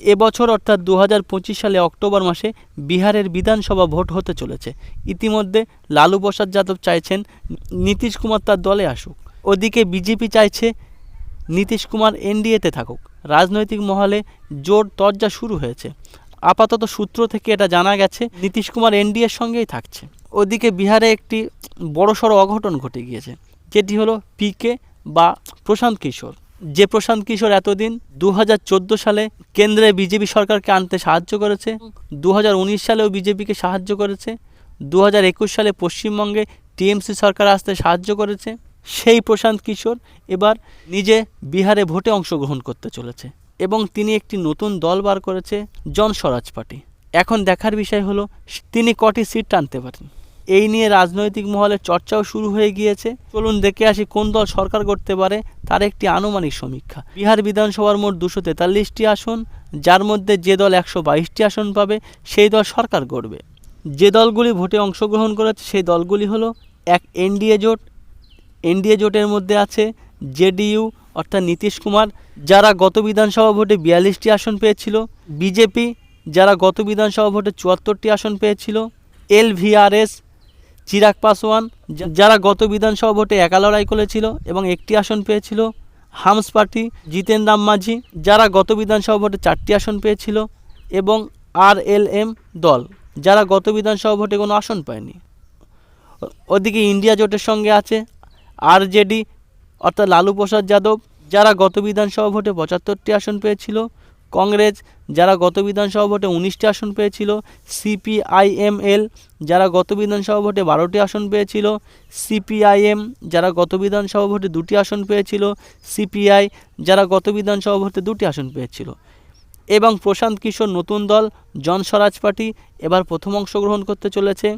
এবছর অর্থাৎ দু হাজার পঁচিশ সালে অক্টোবর মাসে বিহারের বিধানসভা ভোট হতে চলেছে। ইতিমধ্যে লালু প্রসাদ যাদব চাইছেন নীতিশ কুমার তার দলে আসুক। ওদিকে বিজেপি চাইছে নীতিশ কুমার এনডিএতে থাকুক। রাজনৈতিক মহলে জোর তরজা শুরু হয়েছে। আপাতত সূত্র থেকে এটা জানা গেছে, নীতিশ কুমার এনডিএর সঙ্গেই থাকছে। ওদিকে বিহারে একটি বড়সড় অঘটন ঘটে গিয়েছে, যেটি হলো পিকে বা প্রশান্ত কিশোর। যে প্রশান্ত কিশোর এতদিন দু হাজার চোদ্দ সালে কেন্দ্রে বিজেপি সরকারকে আনতে সাহায্য করেছে দু হাজার উনিশ সালেও বিজেপিকে সাহায্য করেছে দু হাজার একুশ সালে পশ্চিমবঙ্গে টিএমসি সরকার আসতে সাহায্য করেছে। সেই প্রশান্ত কিশোর এবার নিজে বিহারে ভোটে অংশগ্রহণ করতে চলেছে এবং তিনি একটি নতুন দল বার করেছে জন স্বরাজ পার্টি। এখন দেখার বিষয় হলো, তিনি কটি সিট টানতে পারেন? এই নিয়ে রাজনৈতিক মহলে চর্চাও শুরু হয়ে গিয়েছে। চলুন দেখে আসি কোন দল সরকার করতে পারে, তার একটি আনুমানিক সমীক্ষা। বিহার বিধানসভার মোট দুশো তেতাল্লিশটি আসন, যার মধ্যে যে দল একশো বাইশটি আসন পাবে, সেই দল সরকার গড়বে। যে দলগুলি ভোটে অংশগ্রহণ করেছে, সেই দলগুলি হলো, এক এনডিএ জোট। এনডিএ জোটের মধ্যে আছে জেডিইউ, অর্থাৎ নীতিশ কুমার, যারা গত বিধানসভা ভোটে বিয়াল্লিশটি আসন পেয়েছিল। বিজেপি, যারা গত বিধানসভা ভোটে চুয়াত্তরটি আসন পেয়েছিল। এলভিআরএস চিরাগ পাসওয়ান যারা গত বিধানসভা ভোটে একা লড়াই করেছিল এবং একটি আসন পেয়েছিল, হামস পার্টি, জিতেন রাম মাঝি যারা গত বিধানসভা ভোটে চারটি আসন পেয়েছিল, এবং আর এল এম দল, যারা গত বিধানসভা ভোটে কোনো আসন পায়নি। ওদিকে ইন্ডিয়া জোটের সঙ্গে আছে আরজেডি অর্থাৎ লালু প্রসাদ যাদব, যারা গত বিধানসভা ভোটে পঁচাত্তরটি আসন পেয়েছিল কংগ্রেস, যারা গত বিধানসভা ভোটে উনিশটি আসন পেয়েছিল, সিপিআইএমএল, যারা গত বিধানসভা ভোটে বারোটি আসন পেয়েছিল, সিপিআইএম, যারা গত বিধানসভা ভোটে দুটি আসন পেয়েছিল, সিপিআই, যারা গত বিধানসভা ভোটে দুটি আসন পেয়েছিল। এবং প্রশান্ত কিশোর নতুন দল, জন স্বরাজ পার্টি, এবার প্রথম অংশগ্রহণ করতে চলেছে।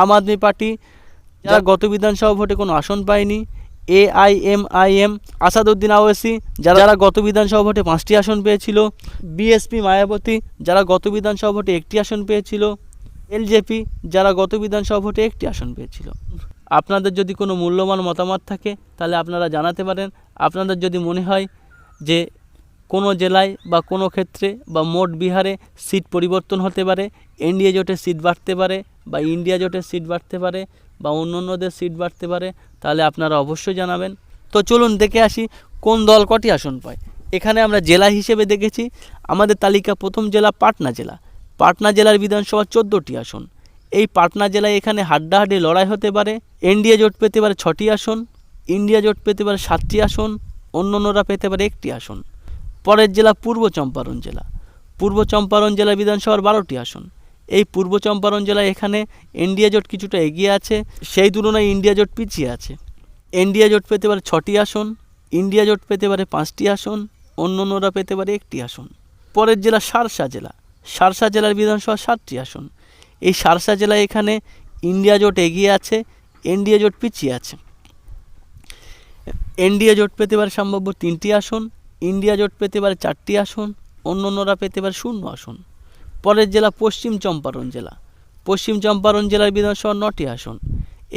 আম আদমি পার্টি, যারা গত বিধানসভা ভোটে কোনো আসন পায়নি এআইএমআইএম আসাদুদ্দিন আওয়েসি, যারা যারা গত বিধানসভা ভোটে পাঁচটি আসন পেয়েছিল, বিএসপি মায়াবতী, যারা গত বিধানসভা ভোটে একটি আসন পেয়েছিল, এলজেপি, যারা গত বিধানসভা ভোটে একটি আসন পেয়েছিল। আপনাদের যদি কোনো মূল্যবান মতামত থাকে, তাহলে আপনারা জানাতে পারেন। আপনাদের যদি মনে হয় যে কোনো জেলায় বা কোনো ক্ষেত্রে বা মোট বিহারে সিট পরিবর্তন হতে পারে, এনডিএ জোটের সিট বাড়তে পারে বা ইন্ডিয়া জোটের সিট বাড়তে পারে বা অন্য অন্যদের সিট বাড়তে পারে তাহলে আপনারা অবশ্যই জানাবেন। তো চলুন দেখে আসি কোন দল কটি আসন পায়। এখানে আমরা জেলা হিসেবে দেখেছি, আমাদের তালিকা প্রথম জেলা পাটনা জেলা। পাটনা জেলার বিধানসভা চোদ্দোটি আসন। এই পাটনা জেলায় এখানে হাড্ডাহাড্ডি লড়াই হতে পারে, এনডিএ জোট পেতে পারে ছটি আসন, ইন্ডিয়া জোট পেতে পারে সাতটি আসন অন্য অন্যরা পেতে পারে একটি আসন। পরের জেলা পূর্ব চম্পারণ জেলা। পূর্ব চম্পারণ জেলা বিধানসভার বারোটি আসন। এই পূর্ব চম্পারণ জেলায় এখানে এনডিএ জোট কিছুটা এগিয়ে আছে, সেই তুলনায় ইন্ডিয়া জোট পিছিয়ে আছে। এনডিএ জোট পেতে পারে ছটি আসন ইন্ডিয়া জোট পেতে পারে পাঁচটি আসন অন্য অন্যরা পেতে পারে একটি আসন। পরের জেলা সারসা জেলা। সারসা জেলার বিধানসভা সাতটি আসন। এই সারসা জেলায় এখানে ইন্ডিয়া জোট এগিয়ে আছে এনডিএ জোট পিছিয়ে আছে। এনডিএ জোট পেতে পারে সম্ভাব্য তিনটি আসন ইন্ডিয়া জোট পেতে পারে চারটি আসন অন্য অন্যরা পেতে পারে শূন্য আসন। পরের জেলা পশ্চিম চম্পারণ জেলা। পশ্চিম চম্পারণ জেলার বিধানসভা নটি আসন।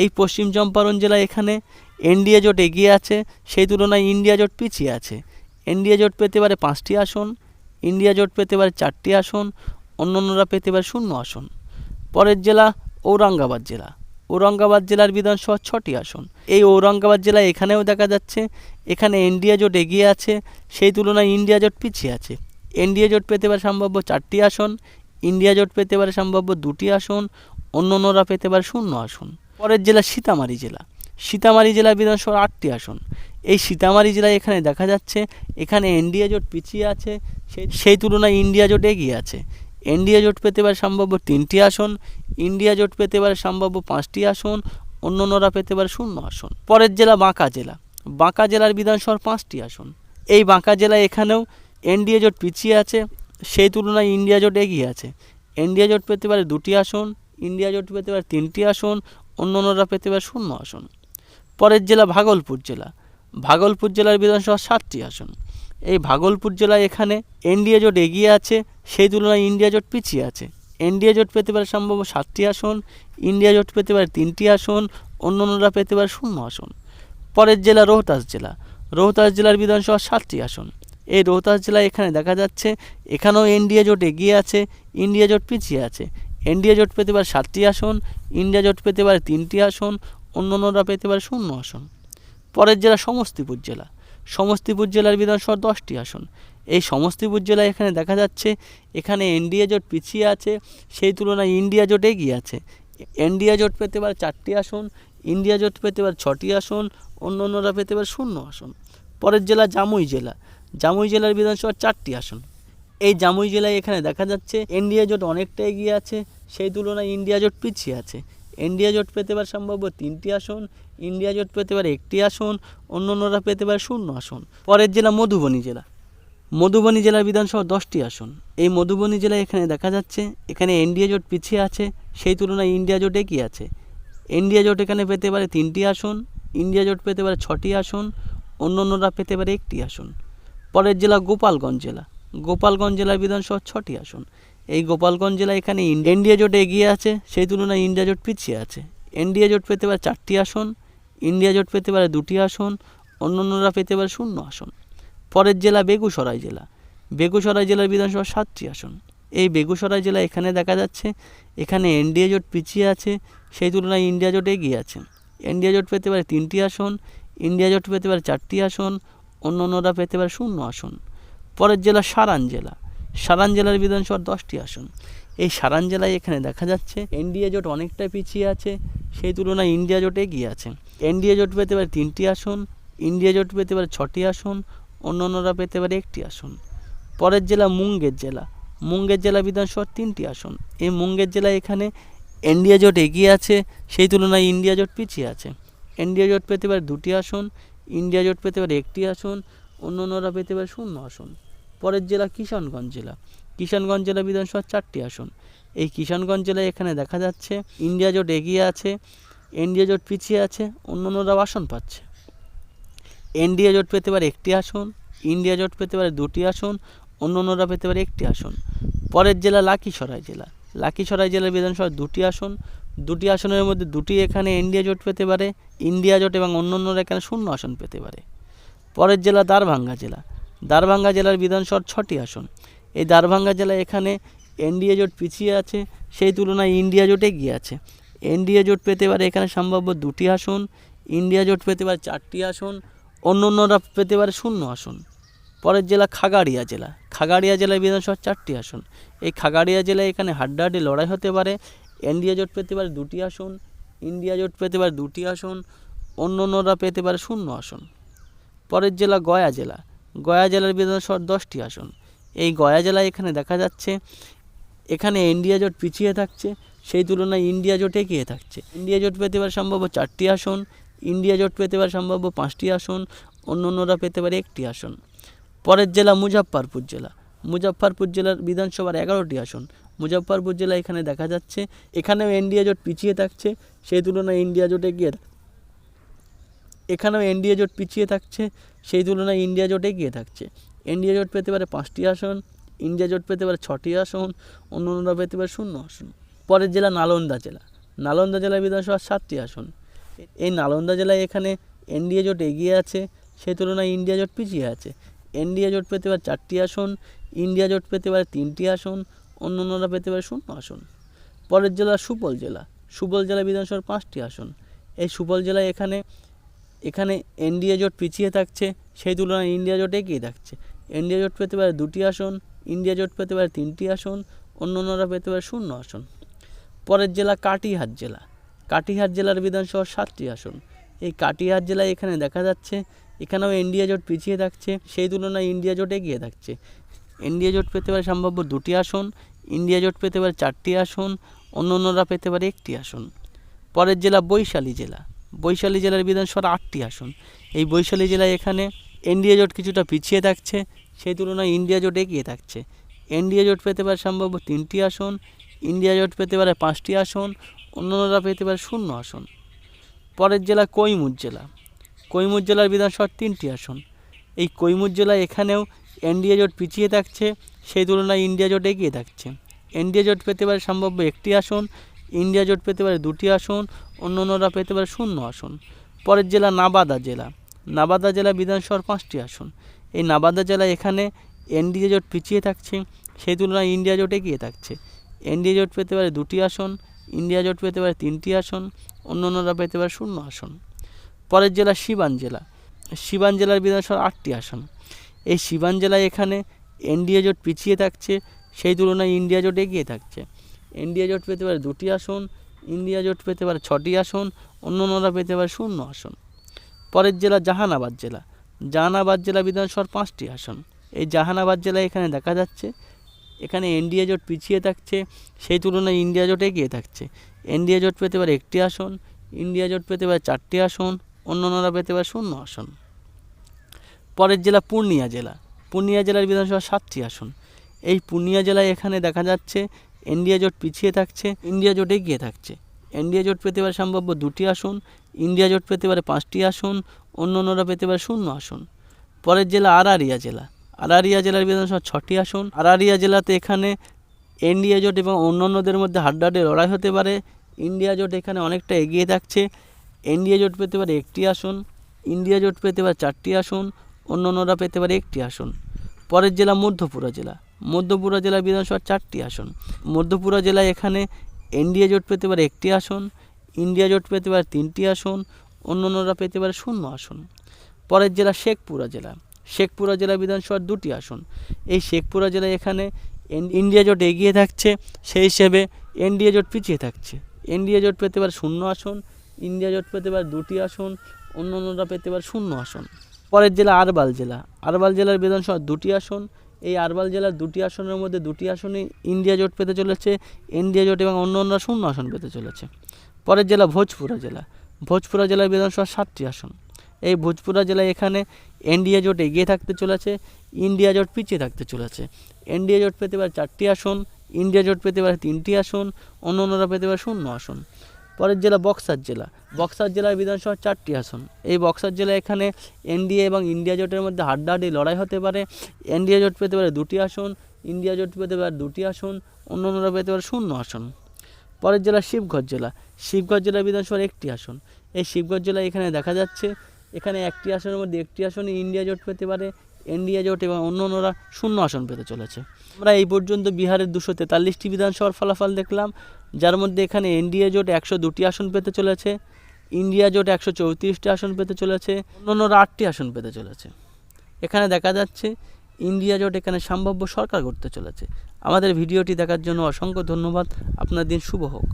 এই পশ্চিম চম্পারণ জেলা এখানে এনডিএ জোট এগিয়ে আছে, সেই তুলনায় ইন্ডিয়া জোট পিছিয়ে আছে। এনডিএ জোট পেতে পারে পাঁচটি আসন, ইন্ডিয়া জোট পেতে পারে চারটি আসন অন্য অন্যরা পেতে পারে শূন্য আসন। পরের জেলা ঔরঙ্গাবাদ জেলা। ঔরঙ্গাবাদ জেলার বিধানসভা ছটি আসন। এই ঔরঙ্গাবাদ জেলায় এখানেও দেখা যাচ্ছে, এখানে এনডিএ জোট এগিয়ে আছে, সেই তুলনায় ইন্ডিয়া জোট পিছিয়ে আছে। এনডিএ জোট পেতে পারে সম্ভাব্য চারটি আসন, ইন্ডিয়া জোট পেতে পারে সম্ভাব্য দুটি আসন অন্য অন্যরা পেতে পারে শূন্য আসন। পরের জেলা সীতামারি জেলা। সীতামারি জেলা বিধানসভার আটটি আসন। এই সীতামারি জেলায় এখানে দেখা যাচ্ছে, এখানে এনডিএ জোট পিছিয়ে আছে সেই সেই তুলনায় ইন্ডিয়া জোট এগিয়ে আছে। এনডিএ জোট পেতে পারে সম্ভাব্য তিনটি আসন, ইন্ডিয়া জোট পেতে পারে সম্ভাব্য পাঁচটি আসন অন্য অন্যরা পেতে পারে শূন্য আসন। পরের জেলা বাঁকা জেলা। বাঁকা জেলার বিধানসভার পাঁচটি আসন। এই বাঁকা জেলায় এখানেও এনডিএ জোট পিছিয়ে আছে, সেই তুলনায় ইন্ডিয়া জোট এগিয়ে আছে। এনডিএ জোট পেতে পারে দুটি আসন, ইন্ডিয়া জোট পেতে পারে তিনটি আসন অন্য অন্যরা পেতে পারে শূন্য আসন। পরের জেলা ভাগলপুর জেলা। ভাগলপুর জেলার বিধানসভা সাতটি আসন। এই ভাগলপুর জেলায় এখানে এনডিএ জোট এগিয়ে আছে, সেই তুলনায় ইন্ডিয়া জোট পিছিয়ে আছে। এনডিএ জোট পেতে পারে সম্ভব সাতটি আসন, ইন্ডিয়া জোট পেতে পারে তিনটি আসন অন্য অন্যরা পেতে পারে শূন্য আসন। পরের জেলা রোহতাস জেলা। রোহতাস জেলার বিধানসভা সাতটি আসন। এই রোহতাস জেলায় এখানে দেখা যাচ্ছে, এখানেও এনডিএ জোট এগিয়ে আছে ইন্ডিয়া জোট পিছিয়ে আছে। এনডিএ জোট পেতে পারে সাতটি আসন ইন্ডিয়া জোট পেতে পারে তিনটি আসন অন্যান্যরা পেতে পারে শূন্য আসন। পরের জেলা সমস্তিপুর জেলা। সমস্তিপুর জেলার বিধানসভার দশটি আসন। এই সমস্তিপুর জেলায় এখানে দেখা যাচ্ছে, এখানে এনডিএ জোট পিছিয়ে আছে, সেই তুলনায় ইন্ডিয়া জোট এগিয়ে আছে। এনডিয়া জোট পেতে পারে চারটি আসন ইন্ডিয়া জোট পেতে পারে ছটি আসন, অন্য অন্যরা পেতে পারে শূন্য আসন। পরের জেলা জামুই জেলা। জামুই জেলার বিধানসভার চারটি আসন। এই জামুই জেলায় এখানে দেখা যাচ্ছে এনডিএ জোট অনেকটা এগিয়ে আছে, সেই তুলনায় ইন্ডিয়া জোট পিছিয়ে আছে। ইন্ডিয়া জোট পেতে পারে সম্ভাব্য তিনটি আসন ইন্ডিয়া জোট পেতে পারে একটি আসন অন্য অন্যরা পেতে পারে শূন্য আসন। পরের জেলা মধুবনী জেলা। মধুবনী জেলার বিধানসভা দশটি আসন। এই মধুবনী জেলায় এখানে দেখা যাচ্ছে, এখানে এনডিএ জোট পিছিয়ে আছে, সেই তুলনায় ইন্ডিয়া জোট এগিয়ে আছে। ইন্ডিয়া জোট এখানে পেতে পারে তিনটি আসন ইন্ডিয়া জোট পেতে পারে ছটি আসন অন্য অন্যরা পেতে পারে একটি আসন। পরের জেলা গোপালগঞ্জ জেলা। গোপালগঞ্জ জেলার বিধানসভা ছটি আসন। এই গোপালগঞ্জ জেলা এখানে এনডিএ জোট এগিয়ে আছে, সেই তুলনায় ইন্ডিয়া জোট পিছিয়ে আছে। এনডিএ জোট পেতে পারে চারটি আসন, ইন্ডিয়া জোট পেতে পারে দুটি আসন অন্য অন্যরা পেতে পারে শূন্য আসন। পরের জেলা বেগুসরাই জেলা। বেগুসরাই জেলার বিধানসভা সাতটি আসন। এই বেগুসরাই জেলা এখানে দেখা যাচ্ছে, এখানে এনডিএ জোট পিছিয়ে আছে, সেই তুলনায় ইন্ডিয়া জোট এগিয়ে আছে। ইন্ডিয়া জোট পেতে পারে তিনটি আসন, ইন্ডিয়া জোট পেতে পারে চারটি আসন অন্য অন্যরা পেতে পারে শূন্য আসন। পরের জেলা সারান জেলা। সারান জেলার বিধানসভার দশটি আসন। এই সারান জেলায় এখানে দেখা যাচ্ছে এনডিএ জোট অনেকটা পিছিয়ে আছে, সেই তুলনায় ইন্ডিয়া জোট এগিয়ে আছে। এনডিএ জোট পেতে পারে তিনটি আসন, ইন্ডিয়া জোট পেতে পারে ছটি আসন, অন্য অন্যরা পেতে পারে একটি আসন। পরের জেলা মুঙ্গের জেলা। মুঙ্গের জেলা বিধানসভার তিনটি আসন। এই মুঙ্গের জেলায় এখানে এনডিএ জোট এগিয়ে আছে, সেই তুলনায় ইন্ডিয়া জোট পিছিয়ে আছে। এনডিএ জোট পেতে পারে দুটি আসন ইন্ডিয়া জোট পেতে পারে একটি আসন অন্য অন্যরা পেতে পারে শূন্য আসন। পরের জেলা কিষাণগঞ্জ জেলা। কিষানগঞ্জ জেলা বিধানসভার চারটি আসন। এই কিষাণগঞ্জ জেলায় এখানে দেখা যাচ্ছে ইন্ডিয়া জোট এগিয়ে আছে, এনডিএ জোট পিছিয়ে আছে অন্য অন্যরাও আসন পাচ্ছে। এনডিএ জোট পেতে পারে একটি আসন, ইন্ডিয়া জোট পেতে পারে দুটি আসন অন্য অন্যরা পেতে পারে একটি আসন। পরের জেলা লাকিসরাই জেলা। লাকিসরাই জেলার বিধানসভার দুটি আসন দুটি আসনের মধ্যে দুটি এখানে ইন্ডিয়া জোট পেতে পারে ইন্ডিয়া জোট এবং অন্য অন্যরা এখানে শূন্য আসন পেতে পারে। পরের জেলা দারভাঙ্গা জেলা। দারভাঙ্গা জেলার বিধানসভার ছটি আসন। এই দারভাঙ্গা জেলা এখানে এনডিএ জোট পিছিয়ে আছে, সেই তুলনায় ইন্ডিয়া জোট এগিয়ে আছে। এনডিএ জোট পেতে পারে এখানে সম্ভাব্য দুটি আসন ইন্ডিয়া জোট পেতে পারে চারটি আসন অন্য অন্যরা পেতে পারে শূন্য আসন। পরের জেলা খাগাড়িয়া জেলা। খাগাড়িয়া জেলার বিধানসভার চারটি আসন। এই খাগাড়িয়া জেলায় এখানে হাড্ডাহাড্ডি লড়াই হতে পারে এনডিএ জোট পেতে পারে দুটি আসন ইন্ডিয়া জোট পেতে পারে দুটি আসন অন্য অন্যরা পেতে পারে শূন্য আসন। পরের জেলা গয়া জেলা। গয়া জেলার বিধানসভার দশটি আসন। এই গয়া জেলায় এখানে দেখা যাচ্ছে, এখানে ইন্ডিয়া জোট পিছিয়ে থাকছে, সেই তুলনায় ইন্ডিয়া জোট এগিয়ে থাকছে। ইন্ডিয়া জোট পেতে পারে সম্ভাব্য চারটি আসন ইন্ডিয়া জোট পেতে পারে সম্ভাব্য পাঁচটি আসন অন্য অন্যরা পেতে পারে একটি আসন। পরের জেলা মুজাফফরপুর জেলা। মুজাফফরপুর জেলার বিধানসভার এগারোটি আসন। মুজাফফরপুর জেলা এখানে দেখা যাচ্ছে। এখানেও এনডিএ জোট পিছিয়ে থাকছে। সেই তুলনায় ইন্ডিয়া জোটে গিয়ে এখানেও এনডিএ জোট পিছিয়ে থাকছে। সেই তুলনায় ইন্ডিয়া জোট এগিয়ে থাকছে। ইন্ডিয়া জোট পেতে পারে পাঁচটি আসন ইন্ডিয়া জোট পেতে পারে ছটি আসন অন্য অন্যরা পেতে পারে শূন্য আসন। পরের জেলা নালন্দা জেলা। নালন্দা জেলা বিধানসভার সাতটি আসন। এই নালন্দা জেলায় এখানে এনডিএ জোট এগিয়ে আছে। সেই তুলনায় ইন্ডিয়া জোট পিছিয়ে আছে। এনডিএ জোট পেতে পারে চারটি আসন ইন্ডিয়া জোট পেতে পারে তিনটি আসন অন্য অন্যরা পেতে পারে শূন্য আসন। পরের জেলা সুপল জেলা। সুপল জেলা বিধানসভার পাঁচটি আসন। এই সুপল জেলায় এখানে এখানে এনডিএ জোট পিছিয়ে থাকছে, সেই তুলনায় ইন্ডিয়া জোট এগিয়ে থাকছে। এনডিএ জোট পেতে পারে দুটি আসন, ইন্ডিয়া জোট পেতে পারে তিনটি আসন অন্য অন্যরা পেতে পারে শূন্য আসন। পরের জেলা কাটিহার জেলা। কাটিহার জেলার বিধানসভার সাতটি আসন। এই কাটিহার জেলায় এখানে দেখা যাচ্ছে, এখানেও ইন্ডিয়া জোট পিছিয়ে থাকছে, সেই তুলনায় ইন্ডিয়া জোট এগিয়ে থাকছে। ইন্ডিয়া জোট পেতে পারে সম্ভাব্য দুটি আসন ইন্ডিয়া জোট পেতে পারে চারটি আসন অন্য অন্যরা পেতে পারে একটি আসন। পরের জেলা বৈশালী জেলা। বৈশালী জেলার বিধানসভার আটটি আসন। এই বৈশালী জেলায় এখানে এনডিএ জোট কিছুটা পিছিয়ে থাকছে, সেই তুলনায় ইন্ডিয়া জোট এগিয়ে থাকছে। এনডিএ জোট পেতে পারে সম্ভাব্য তিনটি আসন ইন্ডিয়া জোট পেতে পারে পাঁচটি আসন, অন্যান্যরা পেতে পারে শূন্য আসন। পরের জেলা কৈমুর জেলা। কৈমুর জেলার বিধানসভার তিনটি আসন। এই কৈমুর জেলায় এখানেও এনডিএ জোট পিছিয়ে থাকছে, সেই তুলনায় ইন্ডিয়া জোট এগিয়ে থাকছে। এনডিএ জোট পেতে পারে সম্ভাব্য একটি আসন, ইন্ডিয়া জোট পেতে পারে দুটি আসন, অন্য অন্যরা পেতে পারে শূন্য আসন। পরের জেলা নাবাদা জেলা। নাবাদা জেলা বিধানসভার পাঁচটি আসন। এই নাবাদা জেলায় এখানে এনডিএ জোট পিছিয়ে থাকছে, সেই তুলনায় ইন্ডিয়া জোট এগিয়ে থাকছে। এনডিএ জোট পেতে পারে দুটি আসন, ইন্ডিয়া জোট পেতে পারে তিনটি আসন, অন্য অন্যরা পেতে পারে শূন্য আসন। পরের জেলা শিবান জেলা। সিবান জেলার বিধানসভার আটটি আসন। এই সিবান জেলায় এখানে এনডিএ জোট পিছিয়ে থাকছে, সেই তুলনায় ইন্ডিয়া জোট এগিয়ে থাকছে। এনডিএ জোট পেতে পারে দুটি আসন, ইন্ডিয়া জোট পেতে পারে ছটি আসন, অন্য অন্যরা পেতে পারে শূন্য আসন। পরের জেলা জাহানাবাদ জেলা। জাহানাবাদ জেলা বিধানসভার পাঁচটি আসন। এই জাহানাবাদ জেলায় এখানে দেখা যাচ্ছে, এখানে এনডিএ জোট পিছিয়ে থাকছে, সেই তুলনায় ইন্ডিয়া জোট এগিয়ে থাকছে। এনডিএ জোট পেতে পারে একটি আসন, ইন্ডিয়া জোট পেতে পারে চারটি আসন অন্য অন্যরা পেতে পারে শূন্য আসন। পরের জেলা পূর্ণিয়া জেলা। পূর্ণিয়া জেলার বিধানসভা সাতটি আসন। এই পূর্ণিয়া জেলায় এখানে দেখা যাচ্ছে ইন্ডিয়া জোট পিছিয়ে থাকছে, ইন্ডিয়া জোট এগিয়ে থাকছে। ইন্ডিয়া জোট পেতে পারে সম্ভাব্য দুটি আসন, ইন্ডিয়া জোট পেতে পারে পাঁচটি আসন অন্য অন্যরা পেতে পারে শূন্য আসন। পরের জেলা আরারিয়া জেলা। আরারিয়া জেলার বিধানসভা ছটি আসন। আরারিয়া জেলাতে এখানে এনডিএ জোট এবং অন্যান্যদের মধ্যে হাড্ডাহাড্ডি লড়াই হতে পারে। ইন্ডিয়া জোট এখানে অনেকটা এগিয়ে থাকছে। এনডিএ জোট পেতে পারে একটি আসন, ইন্ডিয়া জোট পেতে পারে চারটি আসন অন্য অন্যরা পেতে পারে একটি আসন। পরের জেলা মধ্যপুরা জেলা। মধ্যপুরা জেলা বিধানসভার চারটি আসন। মধ্যপুরা জেলায় এখানে এনডিএ জোট পেতে পারে একটি আসন, ইন্ডিয়া জোট পেতে পারে তিনটি আসন অন্য অন্যরা পেতে পারে শূন্য আসন। পরের জেলা শেখপুরা জেলা। শেখপুরা জেলা বিধানসভার দুটি আসন। এই শেখপুরা জেলায় এখানে ইন্ডিয়া জোট এগিয়ে থাকছে, সেই হিসেবে এনডিএ জোট পিছিয়ে থাকছে। এনডিএ জোট পেতে পারে শূন্য আসন ইন্ডিয়া জোট পেতে পারে দুটি আসন, অন্য অন্যরা পেতে পারে শূন্য আসন। পরের জেলা আরবাল জেলা। আরবাল জেলার বিধানসভা দুটি আসন, এই আরবাল জেলার দুটি আসনের মধ্যে দুটি আসনে ইন্ডিয়া জোট পেতে চলেছে ইন্ডিয়া জোট এবং অন্য অন্যরা শূন্য আসন পেতে চলেছে। পরের জেলা ভোজপুরা জেলা। ভোজপুরা জেলার বিধানসভা সাতটি আসন। এই ভোজপুরা জেলায় এখানে এনডিএ জোট এগিয়ে থাকতে চলেছে, ইন্ডিয়া জোট পিছিয়ে থাকতে চলেছে। এনডিএ জোট পেতে পারে চারটি আসন, ইন্ডিয়া জোট পেতে পারে তিনটি আসন, অন্য অন্যরা পেতে পারে শূন্য আসন। পরের জেলা বক্সার জেলা। বক্সার জেলার বিধানসভার চারটি আসন। এই বক্সার জেলা এখানে এনডিএ এবং ইন্ডিয়া জোটের মধ্যে হাড্ডাহাড্ডি লড়াই হতে পারে। এনডিএ জোট পেতে পারে দুটি আসন, ইন্ডিয়া জোট পেতে পারে দুটি আসন অন্য অন্যরা পেতে পারে শূন্য আসন। পরের জেলা শিবগঞ্জ জেলা। শিবগঞ্জ জেলা বিধানসভার একটি আসন। এই শিবগঞ্জ জেলায় এখানে দেখা যাচ্ছে, এখানে একটি আসনের মধ্যে একটি আসনে ইন্ডিয়া জোট পেতে পারে। এনডিএ জোট এবং অন্য অন্যরা শূন্য আসন পেতে চলেছে। আমরা এই পর্যন্ত বিহারের দুশো তেতাল্লিশটি বিধানসভার ফলাফল দেখলাম, যার মধ্যে এখানে এনডিএ জোট একশো দুটি আসন পেতে চলেছে, ইন্ডিয়া জোট একশো চৌত্রিশটি আসন পেতে চলেছে, অন্য অন্যরা আটটি আসন পেতে চলেছে। এখানে দেখা যাচ্ছে, ইন্ডিয়া জোট এখানে সম্ভাব্য সরকার করতে চলেছে। আমাদের ভিডিওটি দেখার জন্য অসংখ্য ধন্যবাদ, আপনার দিন শুভ হোক।